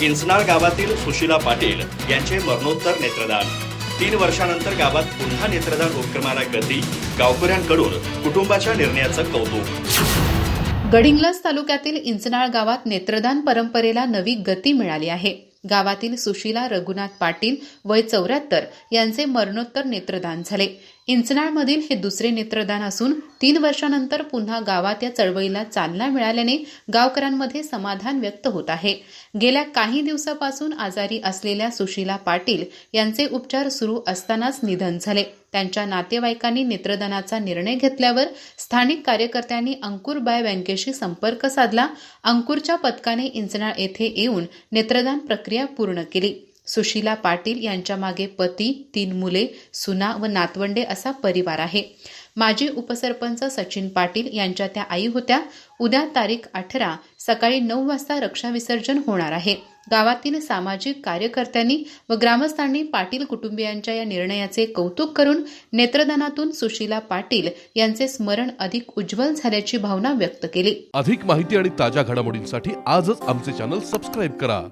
किंचनाळ गावातील सुशीला पाटील यांचे मरणोत्तर नेत्रदान. तीन वर्षानंतर गावात पुन्हा नेत्रदान उपक्रमाला गती गावकऱ्यांकडून कुटुंबाच्या निर्णयाचं कौतुक. गडिंग्लस तालुक्यातील इंचनाळ गावात नेत्रदान परंपरेला नवी गती मिळाली आहे. गावातील सुशीला रघुनाथ पाटील वय चौऱ्याहत्तर यांचे मरणोत्तर नेत्रदान झाले. इंचनाळमधील हे दुसरे नेत्रदान असून तीन वर्षानंतर पुन्हा गावात या चळवळीला चालना मिळाल्याने गावकऱ्यांमध्ये समाधान व्यक्त होत आहे. गेल्या काही दिवसापासून आजारी असलेल्या सुशीला पाटील यांचे उपचार सुरू असतानाच निधन झाले. त्यांच्या नातेवाईकांनी नेत्रदानाचा निर्णय घेतल्यावर स्थानिक कार्यकर्त्यांनी अंकुरबाय बँकेशी संपर्क साधला. अंकुरच्या पथकाने इंचनाळ येथे येऊन नेत्रदान प्रक्रिया पूर्ण केली. सुशीला पाटील यांच्या मागे पती तीन मुले सुना व नातवंडे असा परिवार आहे. माजी उपसरपंच सचिन पाटील यांच्या त्या आई होत्या. उद्या तारीख अठरा सकाळी नऊ वाजता रक्षा विसर्जन होणार आहे. गावातील सामाजिक कार्यकर्त्यांनी व ग्रामस्थांनी पाटील कुटुंबियांच्या या निर्णयाचे कौतुक करून नेत्रदानातून सुशीला पाटील यांचे स्मरण अधिक उज्ज्वल झाल्याची भावना व्यक्त केली. अधिक माहिती आणि ताज्या घडामोडींसाठी आजच आमचे चॅनल सबस्क्राईब करा.